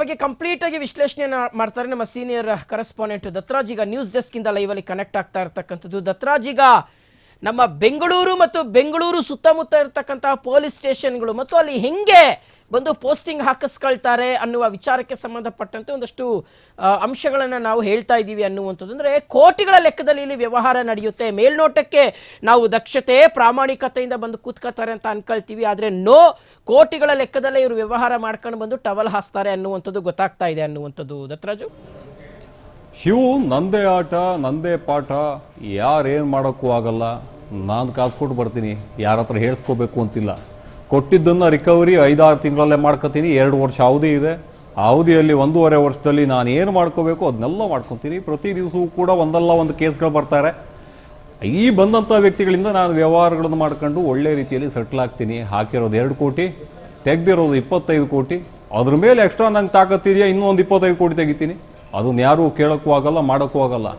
ಬಗ್ಗೆ ಕಂಪ್ಲೀಟ್ ಆಗಿ ವಿಶ್ಲೇಷಣೆ ಮಾಡ್ತಾರೆ ನಮ್ಮ ಸೀನಿಯರ್ ಕರೆಸ್ಪಾಂಡೆಂಟ್ ದತ್ತರಾಜ್ ಈಗ ನ್ಯೂಸ್ ಡೆಸ್ಕ್ ಇಂದ ಲೈವ್ ಅಲ್ಲಿ ಕನೆಕ್ಟ್ ಆಗ್ತಾ ಇರ್ತಕ್ಕಂಥದ್ದು. ದತ್ತರಾಜ್ ನಮ್ಮ ಬೆಂಗಳೂರು ಮತ್ತು ಬೆಂಗಳೂರು ಸುತ್ತಮುತ್ತ ಇರತಕ್ಕಂತಹ ಪೊಲೀಸ್ ಸ್ಟೇಷನ್ಗಳು ಮತ್ತು ಅಲ್ಲಿ ಹೆಂಗೆ ಬಂದು ಪೋಸ್ಟಿಂಗ್ ಹಾಕಿಸ್ಕೊಳ್ತಾರೆ ಅನ್ನುವ ವಿಚಾರಕ್ಕೆ ಸಂಬಂಧಪಟ್ಟಂತೆ ಒಂದಷ್ಟು ಅಂಶಗಳನ್ನು ನಾವು ಹೇಳ್ತಾ ಇದ್ದೀವಿ ಅನ್ನುವಂಥದ್ದು. ಅಂದರೆ ಕೋಟಿಗಳ ಲೆಕ್ಕದಲ್ಲಿ ಇಲ್ಲಿ ವ್ಯವಹಾರ ನಡೆಯುತ್ತೆ. ಮೇಲ್ನೋಟಕ್ಕೆ ನಾವು ದಕ್ಷತೆ, ಪ್ರಾಮಾಣಿಕತೆಯಿಂದ ಬಂದು ಕೂತ್ಕೋತಾರೆ ಅಂತ ಅನ್ಕೊಳ್ತೀವಿ. ಆದರೆ ನೋ ಕೋಟಿಗಳ ಲೆಕ್ಕದಲ್ಲೇ ಇವರು ವ್ಯವಹಾರ ಮಾಡ್ಕೊಂಡು ಬಂದು ಟವಲ್ ಹಾಸ್ತಾರೆ ಅನ್ನುವಂಥದ್ದು ಗೊತ್ತಾಗ್ತಾ ಇದೆ ಅನ್ನುವಂಥದ್ದು. ದತ್ತರಾಜು? ಶಿವು ನಂದೇ ಆಟ, ನಂದೇ ಪಾಠ. ಯಾರೇನು ಮಾಡೋಕ್ಕೂ ಆಗಲ್ಲ. ನಾನು ಕಾಸು ಕೊಟ್ಟು ಬರ್ತೀನಿ. ಯಾರ ಹತ್ರ ಹೇಳ್ಸ್ಕೋಬೇಕು ಅಂತಿಲ್ಲ. ಕೊಟ್ಟಿದ್ದನ್ನು ರಿಕವರಿ ಐದಾರು ತಿಂಗಳಲ್ಲೇ ಮಾಡ್ಕೋತೀನಿ, ಎರಡು ವರ್ಷ ಅವಧಿ ಇದೆ. ಅವಧಿಯಲ್ಲಿ ಒಂದೂವರೆ ವರ್ಷದಲ್ಲಿ ನಾನು ಏನು ಮಾಡ್ಕೋಬೇಕು ಅದನ್ನೆಲ್ಲ ಮಾಡ್ಕೊತೀನಿ. ಪ್ರತಿ ದಿವಸವೂ ಕೂಡ ಒಂದಲ್ಲ ಒಂದು ಕೇಸ್ಗಳು ಬರ್ತಾರೆ. ಈ ಬಂದಂಥ ವ್ಯಕ್ತಿಗಳಿಂದ ನಾನು ವ್ಯವಹಾರಗಳನ್ನು ಮಾಡ್ಕೊಂಡು ಒಳ್ಳೆ ರೀತಿಯಲ್ಲಿ ಸೆಟ್ಲ್ ಆಗ್ತೀನಿ. ಹಾಕಿರೋದು ಎರಡು ಕೋಟಿ, ತೆಗ್ದಿರೋದು ಇಪ್ಪತ್ತೈದು ಕೋಟಿ. ಅದ್ರ ಮೇಲೆ ಎಕ್ಸ್ಟ್ರಾ ನಂಗೆ ತಾಕತ್ತಿದೆಯಾ ಇನ್ನೂ ಒಂದು ಇಪ್ಪತ್ತೈದು ಕೋಟಿ ತೆಗಿತೀನಿ. ಅದನ್ನ ಯಾರೂ ಕೇಳೋಕ್ಕೂ ಆಗಲ್ಲ, ಮಾಡೋಕ್ಕೂ ಆಗಲ್ಲ.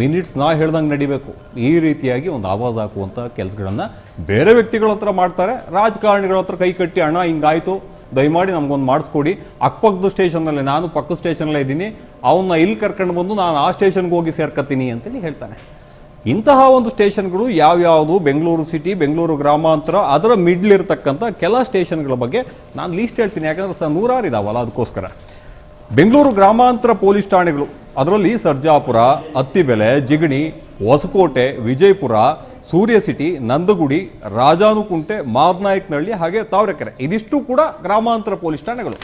ಮಿನಿಟ್ಸ್ ನಾ ಹೇಳ್ದಂಗೆ ನಡಿಬೇಕು. ಈ ರೀತಿಯಾಗಿ ಒಂದು ಆವಾಜ್ ಹಾಕುವಂಥ ಕೆಲಸಗಳನ್ನು ಬೇರೆ ವ್ಯಕ್ತಿಗಳ ಹತ್ರ ಮಾಡ್ತಾರೆ. ರಾಜಕಾರಣಿಗಳ ಹತ್ರ ಕೈ ಕಟ್ಟಿ ಹಣ ಹಿಂಗಾಯಿತು. ದಯಮಾಡಿ ನಮಗೊಂದು ಮಾಡಿಸ್ಕೊಡಿ. ಅಕ್ಕಪಕ್ಕದ ಸ್ಟೇಷನ್ನಲ್ಲೇ ನಾನು ಪಕ್ಕದ ಸ್ಟೇಷನಲ್ಲೇ ಇದ್ದೀನಿ. ಅವನ್ನ ಇಲ್ಲಿ ಕರ್ಕೊಂಡು ಬಂದು ನಾನು ಆ ಸ್ಟೇಷನ್ಗೆ ಹೋಗಿ ಸೇರ್ಕತ್ತೀನಿ ಅಂತೇಳಿ ಹೇಳ್ತಾನೆ. ಇಂತಹ ಒಂದು ಸ್ಟೇಷನ್ಗಳು ಯಾವ್ಯಾವುದು? ಬೆಂಗಳೂರು ಸಿಟಿ, ಬೆಂಗಳೂರು ಗ್ರಾಮಾಂತರ, ಅದರ ಮಿಡ್ಲ್ ಇರತಕ್ಕಂಥ ಕೆಲ ಸ್ಟೇಷನ್ಗಳ ಬಗ್ಗೆ ನಾನು ಲೀಸ್ಟ್ ಹೇಳ್ತೀನಿ. ಯಾಕಂದ್ರೆ ಸಹ ನೂರಾರು ಇದಾವಲ್ಲ, ಅದಕ್ಕೋಸ್ಕರ. ಬೆಂಗಳೂರು ಗ್ರಾಮಾಂತರ ಪೊಲೀಸ್ ಠಾಣೆಗಳು ಅದರಲ್ಲಿ ಸರ್ಜಾಪುರ, ಅತ್ತಿಬೆಲೆ, ಜಿಗಣಿ, ಹೊಸಕೋಟೆ, ವಿಜಯಪುರ, ಸೂರ್ಯ ಸಿಟಿ, ನಂದಗುಡಿ, ರಾಜಾನುಕುಂಟೆ ಮಾದನಾಯಕನಹಳ್ಳಿ ಹಾಗೆ ತಾವರೆಕೆರೆ. ಇದಿಷ್ಟು ಕೂಡ ಗ್ರಾಮಾಂತರ ಪೊಲೀಸ್ ಠಾಣೆಗಳು.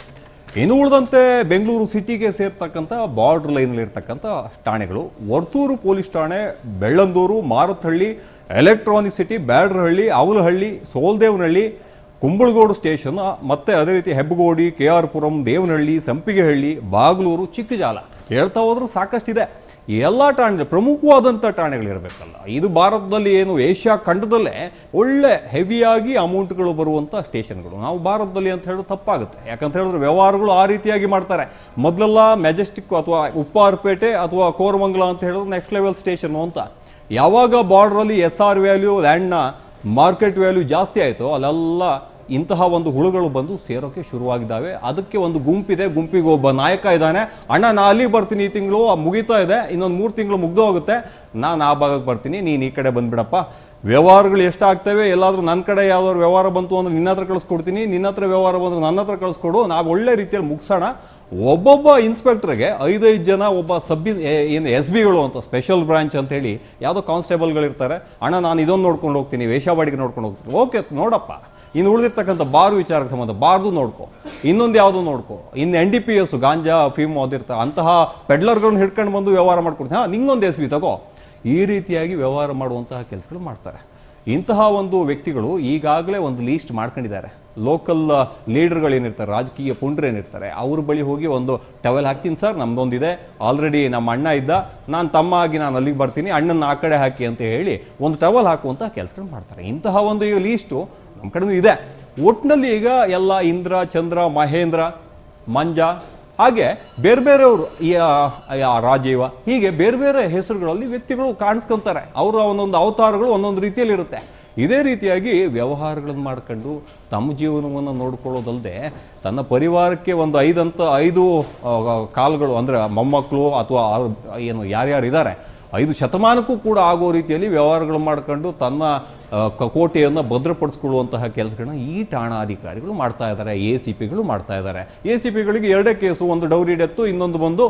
ಇನ್ನು ಉಳಿದಂತೆ ಬೆಂಗಳೂರು ಸಿಟಿಗೆ ಸೇರ್ತಕ್ಕಂಥ, ಬಾರ್ಡರ್ ಲೈನಲ್ಲಿರ್ತಕ್ಕಂಥ ಠಾಣೆಗಳು. ವರ್ತೂರು ಪೊಲೀಸ್ ಠಾಣೆ, Bellandur Marathahalli electronic city, Byadarahalli, Avalahalli, Soladevanahalli, Kumbalagodu station, ಮತ್ತೆ ಅದೇ ರೀತಿ ಹೆಬ್ಬಗೋಡಿ, ಕೆ ಆರ್ ಪುರಂ, ದೇವನಹಳ್ಳಿ, ಸಂಪಿಗೆಹಳ್ಳಿ, ಬಾಗಲೂರು, ಚಿಕ್ಕಜಾಲ. ಹೇಳ್ತಾ ಹೋದ್ರೂ ಸಾಕಷ್ಟಿದೆ. ಎಲ್ಲ ಠಾಣೆ ಪ್ರಮುಖವಾದಂಥ ಠಾಣೆಗಳಿರಬೇಕಲ್ಲ. ಇದು ಭಾರತದಲ್ಲಿ ಏನು, ಏಷ್ಯಾ ಖಂಡದಲ್ಲೇ ಒಳ್ಳೆ ಹೆವಿಯಾಗಿ ಅಮೌಂಟ್ಗಳು ಬರುವಂಥ ಸ್ಟೇಷನ್ಗಳು. ನಾವು ಭಾರತದಲ್ಲಿ ಅಂತ ಹೇಳೋದು ತಪ್ಪಾಗುತ್ತೆ. ಯಾಕಂತ ಹೇಳಿದ್ರೆ ವ್ಯವಹಾರಗಳು ಆ ರೀತಿಯಾಗಿ ಮಾಡ್ತಾರೆ. ಮೊದಲೆಲ್ಲ ಮೆಜೆಸ್ಟಿಕ್ ಅಥವಾ ಉಪ್ಪಾರಪೇಟೆ ಅಥವಾ ಕೋರಮಂಗಲ ಅಂತ ಹೇಳಿದ್ರೆ ನೆಕ್ಸ್ಟ್ ಲೆವೆಲ್ ಸ್ಟೇಷನ್ ಅಂತ. ಯಾವಾಗ ಬಾರ್ಡ್ರಲ್ಲಿ ಎಸ್ ಆರ್ ವ್ಯಾಲ್ಯೂ ಲ್ಯಾಂಡ್ನ ಮಾರ್ಕೆಟ್ ವ್ಯಾಲ್ಯೂ ಜಾಸ್ತಿ ಆಯಿತು, ಅಲ್ಲೆಲ್ಲ ಇಂತಹ ಒಂದು ಹುಳುಗಳು ಬಂದು ಸೇರೋಕೆ ಶುರುವಾಗಿದ್ದಾವೆ. ಅದಕ್ಕೆ ಒಂದು ಗುಂಪಿದೆ, ಗುಂಪಿಗೆ ಒಬ್ಬ ನಾಯಕ ಇದ್ದಾನೆ. ಅಣ್ಣ, ನಾ ಅಲ್ಲಿ ಬರ್ತೀನಿ ಈ ತಿಂಗಳು ಮುಗಿತಾ ಇದೆ, ಇನ್ನೊಂದು ಮೂರು ತಿಂಗಳು ಮುಗ್ದು ಹೋಗುತ್ತೆ. ನಾನು ಆ ಭಾಗಕ್ಕೆ ಬರ್ತೀನಿ, ನೀನು ಈ ಕಡೆ ಬಂದ್ಬಿಡಪ್ಪ. ವ್ಯವಹಾರಗಳು ಎಷ್ಟಾಗ್ತವೆ, ಎಲ್ಲಾದರೂ ನನ್ನ ಕಡೆ ಯಾವ್ದಾದ್ರು ವ್ಯವಹಾರ ಬಂತು ಅಂದ್ರೆ ನಿನ್ನ ಹತ್ರ ಕಳಿಸ್ಕೊಡ್ತೀನಿ, ನಿನ್ನ ಹತ್ರ ವ್ಯವಹಾರ ಬಂದರೆ ನನ್ನ ಹತ್ರ ಕಳಿಸ್ಕೊಡು, ನಾವು ಒಳ್ಳೆ ರೀತಿಯಲ್ಲಿ ಮುಗಿಸೋಣ. ಒಬ್ಬೊಬ್ಬ ಇನ್ಸ್ಪೆಕ್ಟ್ರಿಗೆ ಐದೈದು ಜನ ಒಬ್ಬ ಸಬ್ ಏನು ಎಸ್ ಬಿಗಳು ಅಂತ, ಸ್ಪೆಷಲ್ ಬ್ರಾಂಚ್ ಅಂತ ಹೇಳಿ, ಯಾವುದೋ ಕಾನ್ಸ್ಟೇಬಲ್ಗಳಿರ್ತಾರೆ. ಅಣ್ಣ, ನಾನು ಇದೊಂದು ನೋಡ್ಕೊಂಡು ಹೋಗ್ತೀನಿ ವೇಷಾವಾಡಿಗೆ ನೋಡ್ಕೊಂಡು ಹೋಗ್ತೀನಿ. ಓಕೆ, ನೋಡಪ್ಪ. ಇನ್ನು ಉಳಿದಿರ್ತಕ್ಕಂಥ ಬಾರ್ ವಿಚಾರಕ್ಕೆ ಸಂಬಂಧ ಬಾರ್ದು ನೋಡ್ಕೊ. ಇನ್ನೊಂದು ಯಾವುದು ನೋಡ್ಕೊ. ಇನ್ನು N D P S ganja, ಫೀಮ್ ಅದಿರ್ತ ಅಂತಹ ಪೆಡ್ಲರ್ಗಳನ್ನ ಹಿಡ್ಕೊಂಡು ಬಂದು ವ್ಯವಹಾರ ಮಾಡ್ಕೊಡ್ತೀನಿ. ಹಾಂ, ನಿಂಗೊಂದು ಎಸ್ ಬಿ ತಗೋ. ಈ ರೀತಿಯಾಗಿ ವ್ಯವಹಾರ ಮಾಡುವಂತಹ ಕೆಲಸಗಳು ಮಾಡ್ತಾರೆ. ಇಂತಹ ಒಂದು ವ್ಯಕ್ತಿಗಳು ಈಗಾಗಲೇ ಒಂದು ಲೀಸ್ಟ್ ಮಾಡ್ಕೊಂಡಿದ್ದಾರೆ. ಲೋಕಲ್ ಲೀಡರ್ಗಳೇನಿರ್ತಾರೆ ರಾಜಕೀಯ ಪುಂಡ್ರೇನಿರ್ತಾರೆ ಅವ್ರ ಬಳಿ ಹೋಗಿ ಒಂದು ಟವೆಲ್ ಹಾಕ್ತೀನಿ ಸರ್, ನಮ್ದೊಂದಿದೆ. ಆಲ್ರೆಡಿ ನಮ್ಮ ಅಣ್ಣ ಇದ್ದ. ನಾನು ತಮ್ಮ ಆಗಿ ನಾನು ಅಲ್ಲಿಗೆ ಬರ್ತೀನಿ ಅಣ್ಣನ ಆ ಕಡೆ ಹಾಕಿ ಅಂತ ಹೇಳಿ ಒಂದು ಟವೆಲ್ ಹಾಕುವಂಥ ಕೆಲಸಗಳು ಮಾಡ್ತಾರೆ. ಇಂತಹ ಒಂದು ಈ ಲೀಸ್ಟು ನಮ್ಮ ಕಡೆನೂ ಇದೆ. ಒಟ್ಟಿನಲ್ಲಿ ಈಗ ಎಲ್ಲ ಇಂದ್ರ, ಚಂದ್ರ, ಮಹೇಂದ್ರ, ಮಂಜ, ಹಾಗೆ ಬೇರೆ ಬೇರೆಯವರು ರಾಜೀವ, ಹೀಗೆ ಬೇರೆ ಬೇರೆ ಹೆಸರುಗಳಲ್ಲಿ ವ್ಯಕ್ತಿಗಳು ಕಾಣಿಸ್ಕೊಂತಾರೆ. ಅವರ ಒಂದೊಂದು ಅವತಾರಗಳು ಒಂದೊಂದು ರೀತಿಯಲ್ಲಿ ಇರುತ್ತೆ ಇದೇ ರೀತಿಯಾಗಿ ವ್ಯವಹಾರಗಳನ್ನು ಮಾಡ್ಕೊಂಡು ತಮ್ಮ ಜೀವನವನ್ನು ನೋಡ್ಕೊಳ್ಳೋದಲ್ಲದೆ ತನ್ನ ಪರಿವಾರಕ್ಕೆ ಒಂದು ಐದಂತ ಐದು ಕಾಲುಗಳು ಅಂದರೆ ಮೊಮ್ಮಕ್ಕಳು ಅಥವಾ ಏನು ಯಾರ್ಯಾರು ಇದ್ದಾರೆ ಐದು ಶತಮಾನಕ್ಕೂ ಕೂಡ ಆಗೋ ರೀತಿಯಲ್ಲಿ ವ್ಯವಹಾರಗಳು ಮಾಡ್ಕೊಂಡು ತನ್ನ ಕೋಟೆಯನ್ನು ಭದ್ರಪಡಿಸ್ಕೊಳ್ಳುವಂತಹ ಕೆಲಸಗಳನ್ನ ಈ ಠಾಣಾಧಿಕಾರಿಗಳು ಮಾಡ್ತಾ ಇದ್ದಾರೆ, ಎ ಸಿ ಪಿಗಳು ಮಾಡ್ತಾ ಇದ್ದಾರೆ. ಎ ಸಿ ಪಿಗಳಿಗೆ ಎರಡೇ ಕೇಸು, ಒಂದು ಡೌರಿ ಡೆತ್ತು ಇನ್ನೊಂದು ಬಂದು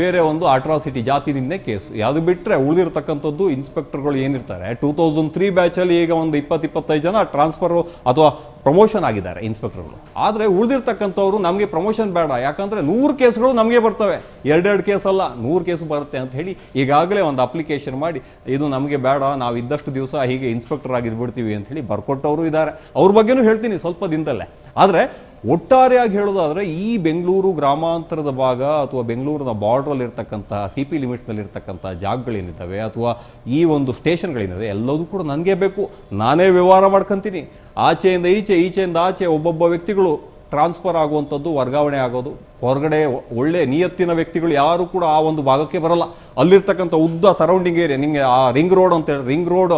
ಬೇರೆ ಒಂದು ಅಟ್ರಾಸಿಟಿ ಜಾತಿ ನಿಂದೆ ಕೇಸು. ಯಾವುದು ಬಿಟ್ಟರೆ ಉಳಿದಿರ್ತಕ್ಕಂಥದ್ದು ಇನ್ಸ್ಪೆಕ್ಟರ್ಗಳು ಏನಿರ್ತಾರೆ. ಟೂ ತೌಸಂಡ್ ತ್ರೀ ಬ್ಯಾಚಲ್ಲಿ ಈಗ ಒಂದು ಇಪ್ಪತ್ತು, ಇಪ್ಪತ್ತೈದು ಜನ ಟ್ರಾನ್ಸ್ಫರು ಅಥವಾ ಪ್ರಮೋಷನ್ ಆಗಿದ್ದಾರೆ ಇನ್ಸ್ಪೆಕ್ಟರ್ಗಳು. ಆದರೆ ಉಳಿದಿರ್ತಕ್ಕಂಥವ್ರು ನಮಗೆ ಪ್ರಮೋಷನ್ ಬೇಡ. ಯಾಕಂದರೆ ನೂರು ಕೇಸ್ಗಳು ನಮಗೆ ಬರ್ತವೆ. ಎರಡೆರಡು ಕೇಸ್ ಅಲ್ಲ, ನೂರು ಕೇಸು ಬರುತ್ತೆ ಅಂತ ಹೇಳಿ ಈಗಾಗಲೇ ಒಂದು ಅಪ್ಲಿಕೇಶನ್ ಮಾಡಿ, ಇದು ನಮಗೆ ಬೇಡ, ನಾವು ಇದ್ದಷ್ಟು ದಿವಸ ಹೀಗೆ ಇನ್ಸ್ಪೆಕ್ಟರ್ ಆಗಿದ್ಬಿಡ್ತೀವಿ ಅಂತ ಹೇಳಿ ಬರ್ಕೊಟ್ಟವರು ಇದ್ದಾರೆ. ಅವ್ರ ಬಗ್ಗೆನೂ ಹೇಳ್ತೀನಿ ಸ್ವಲ್ಪ ದಿನದಲ್ಲೇ. ಆದರೆ ಒಟ್ಟಾರೆಯಾಗಿ ಹೇಳೋದಾದರೆ ಈ ಬೆಂಗಳೂರು ಗ್ರಾಮಾಂತರದ ಭಾಗ ಅಥವಾ ಬೆಂಗಳೂರಿನ ಬಾರ್ಡ್ರಲ್ಲಿ ಇರ್ತಕ್ಕಂಥ ಸಿ ಪಿ ಲಿಮಿಟ್ಸ್ನಲ್ಲಿ ಇರ್ತಕ್ಕಂಥ ಜಾಗಗಳೇನಿದ್ದಾವೆ ಅಥವಾ ಈ ಒಂದು ಸ್ಟೇಷನ್ಗಳೇನಿದೆ ಎಲ್ಲದೂ ಕೂಡ ನನಗೆ ಬೇಕು. ನಾನೇ ವ್ಯವಹಾರ ಮಾಡ್ಕೊತೀನಿ. ಆಚೆಯಿಂದ ಈಚೆ, ಈಚೆಯಿಂದ ಆಚೆ ಒಬ್ಬೊಬ್ಬ ವ್ಯಕ್ತಿಗಳು ಟ್ರಾನ್ಸ್ಫರ್ ಆಗುವಂಥದ್ದು, ವರ್ಗಾವಣೆ ಆಗೋದು. ಹೊರಗಡೆ ಒಳ್ಳೆ ನಿಯತ್ತಿನ ವ್ಯಕ್ತಿಗಳು ಯಾರು ಕೂಡ ಆ ಒಂದು ಭಾಗಕ್ಕೆ ಬರಲ್ಲ. ಅಲ್ಲಿರ್ತಕ್ಕಂಥ ಉದ್ದ ಸರೌಂಡಿಂಗ್ ಏರಿಯಾ ನಿಮಗೆ ಆ ರಿಂಗ್ ರೋಡ್ ಅಂತ ಹೇಳಿ ರಿಂಗ್ ರೋಡ್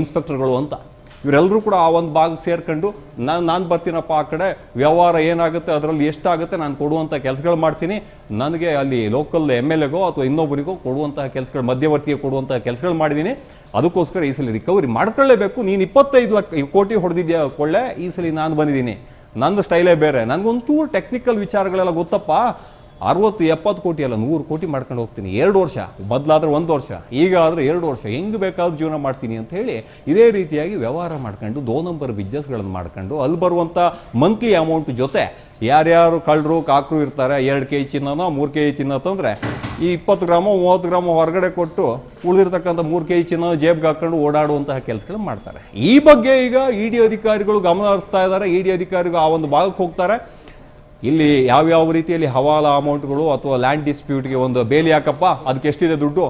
ಇನ್ಸ್ಪೆಕ್ಟರ್ಗಳು ಅಂತ. ಇವರೆಲ್ಲರೂ ಕೂಡ ಆ ಒಂದು ಭಾಗಕ್ಕೆ ಸೇರ್ಕೊಂಡು ನಾನು ನಾನು ಬರ್ತೀನಪ್ಪ ಆ ಕಡೆ, ವ್ಯವಹಾರ ಏನಾಗುತ್ತೆ, ಅದರಲ್ಲಿ ಎಷ್ಟಾಗುತ್ತೆ, ನಾನು ಕೊಡುವಂಥ ಕೆಲಸಗಳು ಮಾಡ್ತೀನಿ. ನನಗೆ ಅಲ್ಲಿ ಲೋಕಲ್ ಎಂ ಎಲ್ ಎಗೋ ಅಥವಾ ಇನ್ನೊಬ್ಬರಿಗೋ ಕೊಡುವಂತಹ ಕೆಲಸಗಳು, ಮಧ್ಯವರ್ತಿಗೆ ಕೊಡುವಂತಹ ಕೆಲಸಗಳು ಮಾಡಿದ್ದೀನಿ ಅದಕ್ಕೋಸ್ಕರ ಈ ಸಲ ರಿಕವರಿ ಮಾಡ್ಕೊಳ್ಳೇಬೇಕು. ನೀನು ಇಪ್ಪತ್ತೈದು ಲಕ್ಷ ಕೋಟಿ ಹೊಡೆದಿದ್ಯಾ ಕೊಳ್ಳೆ, ಈ ಸಲ ನಾನು ಬಂದಿದ್ದೀನಿ ನಂದು ಸ್ಟೈಲೇ ಬೇರೆ. ನನಗೊಂಚೂರು ಟೆಕ್ನಿಕಲ್ ವಿಚಾರಗಳೆಲ್ಲ ಗೊತ್ತಪ್ಪ? ಅರವತ್ತು, ಎಪ್ಪತ್ತು ಕೋಟಿ ಅಲ್ಲ, ನೂರು ಕೋಟಿ ಮಾಡ್ಕೊಂಡು ಹೋಗ್ತೀನಿ. ಎರಡು ವರ್ಷ, ಬದಲಾದ್ರೆ ಒಂದು ವರ್ಷ ಈಗ ಆದರೆ ಎರಡು ವರ್ಷ, ಹೆಂಗೆ ಬೇಕಾದ್ರೂ ಜೀವನ ಮಾಡ್ತೀನಿ ಅಂತ ಹೇಳಿ ಇದೇ ರೀತಿಯಾಗಿ ವ್ಯವಹಾರ ಮಾಡ್ಕೊಂಡು, ದೋ ನಂಬರ್ ಬಿಸ್ನೆಸ್ಗಳನ್ನು ಮಾಡ್ಕೊಂಡು, ಅಲ್ಲಿ ಬರುವಂಥ ಮಂತ್ಲಿ ಅಮೌಂಟ್ ಜೊತೆ ಯಾರ್ಯಾರು ಕಳ್ಳರು, ಕಾಕರು ಇರ್ತಾರೆ, ಎರಡು ಕೆ ಜಿ ಚಿನ್ನನೋ, ಮೂರು ಕೆ ಜಿ ಚಿನ್ನ ತಂದರೆ ಈ ಇಪ್ಪತ್ತು ಗ್ರಾಮ, ಮೂವತ್ತು ಗ್ರಾಮ ಹೊರಗಡೆ ಕೊಟ್ಟು ಉಳಿದಿರ್ತಕ್ಕಂಥ ಮೂರು ಕೆ ಜಿ ಚಿನ್ನ ಜೇಬ್ಗೆ ಹಾಕ್ಕೊಂಡು ಓಡಾಡುವಂತಹ ಕೆಲಸಗಳನ್ನು ಮಾಡ್ತಾರೆ. ಈ ಬಗ್ಗೆ ಈಗ ಇ ಡಿ ಅಧಿಕಾರಿಗಳು ಗಮನ ಹರಿಸ್ತಾ ಇದ್ದಾರೆ. ಇ ಡಿ ಅಧಿಕಾರಿಗಳು ಆ ಒಂದು ಭಾಗಕ್ಕೆ ಹೋಗ್ತಾರೆ. ಇಲ್ಲಿ ಯಾವ್ಯಾವ ರೀತಿಯಲ್ಲಿ ಹವಾಲ ಅಮೌಂಟ್ಗಳು ಅಥವಾ ಲ್ಯಾಂಡ್ ಡಿಸ್ಪ್ಯೂಟ್ಗೆ ಒಂದು ಬೇಲಿ ಹಾಕಪ್ಪ, ಅದಕ್ಕೆ ಎಷ್ಟಿದೆ ದುಡ್ಡು?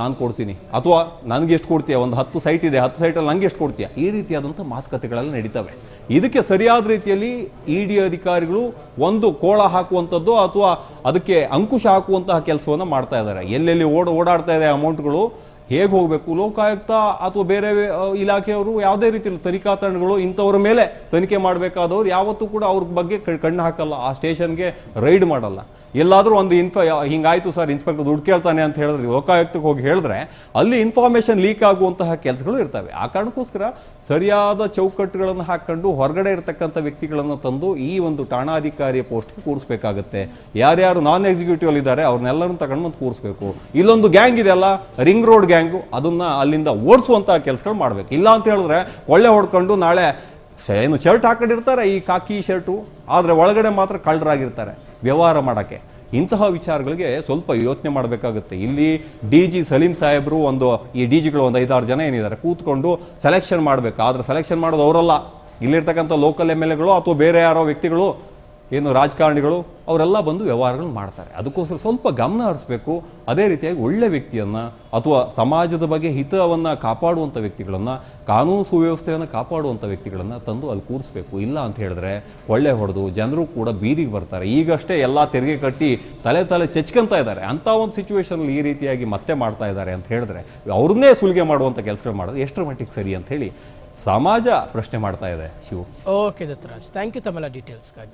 ನಾನು ಕೊಡ್ತೀನಿ. ಅಥವಾ ನನಗೆ ಎಷ್ಟು ಕೊಡ್ತೀಯ? ಒಂದು ಹತ್ತು ಸೈಟ್ ಇದೆ, ಹತ್ತು ಸೈಟಲ್ಲಿ ನನಗೆ ಎಷ್ಟು ಕೊಡ್ತೀಯ? ಈ ರೀತಿಯಾದಂಥ ಮಾತುಕತೆಗಳೆಲ್ಲ ನಡೀತವೆ. ಇದಕ್ಕೆ ಸರಿಯಾದ ರೀತಿಯಲ್ಲಿ ಇ ಡಿ ಅಧಿಕಾರಿಗಳು ಒಂದು ಕೋಳ ಹಾಕುವಂಥದ್ದು ಅಥವಾ ಅದಕ್ಕೆ ಅಂಕುಶ ಹಾಕುವಂತಹ ಕೆಲಸವನ್ನು ಮಾಡ್ತಾ ಇದ್ದಾರೆ. ಎಲ್ಲೆಲ್ಲಿ ಓಡ ಓಡಾಡ್ತಾ ಇದೆ ಅಮೌಂಟ್ಗಳು ಹೇಗೆ ಹೋಗಬೇಕು? ಲೋಕಾಯುಕ್ತ ಅಥವಾ ಬೇರೆ ಇಲಾಖೆಯವರು ಯಾವುದೇ ರೀತಿಯಲ್ಲಿ ತನಿಖಾ ತಂಡಗಳು ಇಂಥವ್ರ ಮೇಲೆ ತನಿಖೆ ಮಾಡಬೇಕಾದವ್ರು ಯಾವತ್ತೂ ಕೂಡ ಅವ್ರ ಬಗ್ಗೆ ಕಣ್ಣು ಹಾಕಲ್ಲ. ಆ ಸ್ಟೇಷನ್ಗೆ ರೈಡ್ ಮಾಡಲ್ಲ. ಎಲ್ಲಾದರೂ ಒಂದು ಇನ್ಫ ಹಿಂಗಾಯಿತು ಸರ್ ಇನ್ಸ್ಪೆಕ್ಟರ್ ದುಡ್ಡು ಕೇಳ್ತಾನೆ ಅಂತ ಹೇಳಿದ್ರೆ ಲೋಕಾಯುಕ್ತಕ್ಕೆ ಹೋಗಿ ಹೇಳಿದ್ರೆ ಅಲ್ಲಿ ಇನ್ಫಾರ್ಮೇಷನ್ ಲೀಕ್ ಆಗುವಂತಹ ಕೆಲಸಗಳು ಇರ್ತವೆ. ಆ ಕಾರಣಕ್ಕೋಸ್ಕರ ಸರಿಯಾದ ಚೌಕಟ್ಟುಗಳನ್ನು ಹಾಕ್ಕೊಂಡು ಹೊರಗಡೆ ಇರತಕ್ಕಂಥ ವ್ಯಕ್ತಿಗಳನ್ನು ತಂದು ಈ ಒಂದು ಠಾಣಾಧಿಕಾರಿಯ ಪೋಸ್ಟ್ಗೆ ಕೂರಿಸಬೇಕಾಗುತ್ತೆ. ಯಾರ್ಯಾರು ನಾನ್ ಎಕ್ಸಿಕ್ಯೂಟಿವ್ ಅಲ್ಲಿ ಇದ್ದಾರೆ, ಅವ್ರನ್ನೆಲ್ಲರನ್ನು ತಗೊಂಡು ಬಂದು ಕೂರಿಸಬೇಕು. ಇಲ್ಲೊಂದು ಗ್ಯಾಂಗ್ ಇದೆಯಲ್ಲ ರಿಂಗ್ ರೋಡ್ ಗ್ಯಾಂಗು ಅದನ್ನ ಅಲ್ಲಿಂದ ಓಡಿಸುವಂತಹ ಕೆಲಸಗಳು ಮಾಡಬೇಕು. ಇಲ್ಲ ಅಂತ ಹೇಳಿದ್ರೆ ಕೊಳ್ಳೆ ಹೊಡ್ಕೊಂಡು ನಾಳೆ ಏನು ಶರ್ಟ್ ಹಾಕೊಂಡಿರ್ತಾರೆ, ಈ ಕಾಕಿ ಶರ್ಟು, ಆದರೆ ಒಳಗಡೆ ಮಾತ್ರ ಕಳ್ಳರಾಗಿರ್ತಾರೆ. ವ್ಯವಹಾರ ಮಾಡೋಕ್ಕೆ. ಇಂತಹ ವಿಚಾರಗಳಿಗೆ ಸ್ವಲ್ಪ ಯೋಚನೆ ಮಾಡಬೇಕಾಗುತ್ತೆ. ಇಲ್ಲಿ ಡಿ ಜಿ ಸಲೀಂ ಸಾಹೇಬರು ಒಂದು, ಈ ಡಿ ಜಿಗಳು ಒಂದು ಐದಾರು ಜನ ಏನಿದ್ದಾರೆ, ಕೂತ್ಕೊಂಡು ಸೆಲೆಕ್ಷನ್ ಮಾಡಬೇಕು. ಆದರೆ ಸೆಲೆಕ್ಷನ್ ಮಾಡೋದು ಅವರಲ್ಲ. ಇಲ್ಲಿರ್ತಕ್ಕಂಥ ಲೋಕಲ್ ಎಂ ಎಲ್ ಎಗಳು ಅಥವಾ ಬೇರೆ ಯಾರೋ ವ್ಯಕ್ತಿಗಳು ಏನು ರಾಜಕಾರಣಿಗಳು, ಅವರೆಲ್ಲ ಬಂದು ವ್ಯವಹಾರಗಳು ಮಾಡ್ತಾರೆ. ಅದಕ್ಕೋಸ್ಕರ ಸ್ವಲ್ಪ ಗಮನ ಹರಿಸ್ಬೇಕು. ಅದೇ ರೀತಿಯಾಗಿ ಒಳ್ಳೆ ವ್ಯಕ್ತಿಯನ್ನು ಅಥವಾ ಸಮಾಜದ ಬಗ್ಗೆ ಹಿತವನ್ನು ಕಾಪಾಡುವಂಥ ವ್ಯಕ್ತಿಗಳನ್ನು, ಕಾನೂನು ಸುವ್ಯವಸ್ಥೆಯನ್ನು ಕಾಪಾಡುವಂಥ ವ್ಯಕ್ತಿಗಳನ್ನು ತಂದು ಅಲ್ಲಿ ಕೂರಿಸ್ಬೇಕು. ಇಲ್ಲ ಅಂತ ಹೇಳಿದ್ರೆ ಒಳ್ಳೆ ಹೊಡೆದು ಜನರು ಕೂಡ ಬೀದಿಗೆ ಬರ್ತಾರೆ. ಈಗಷ್ಟೇ ಎಲ್ಲ ತೆರಿಗೆ ಕಟ್ಟಿ ತಲೆ ತಲೆ ಚೆಚ್ಕೊಂತ ಇದ್ದಾರೆ. ಅಂಥ ಒಂದು ಸಿಚುವೇಶನಲ್ಲಿ ಈ ರೀತಿಯಾಗಿ ಮತ್ತೆ ಮಾಡ್ತಾ ಇದ್ದಾರೆ ಅಂತ ಹೇಳಿದ್ರೆ ಅವ್ರನ್ನೇ ಸುಲಿಗೆ ಮಾಡುವಂಥ ಕೆಲಸಗಳು ಮಾಡೋದು ಎಷ್ಟರ ಮಟ್ಟಿಗೆ ಸರಿ ಅಂತ ಹೇಳಿ ಸಮಾಜ ಪ್ರಶ್ನೆ ಮಾಡ್ತಾ ಇದೆ Shiva. Okay Dattaraj thank you ತಮ್ಮೆಲ್ಲ ಡೀಟೇಲ್ಸ್ಗಾಗಿ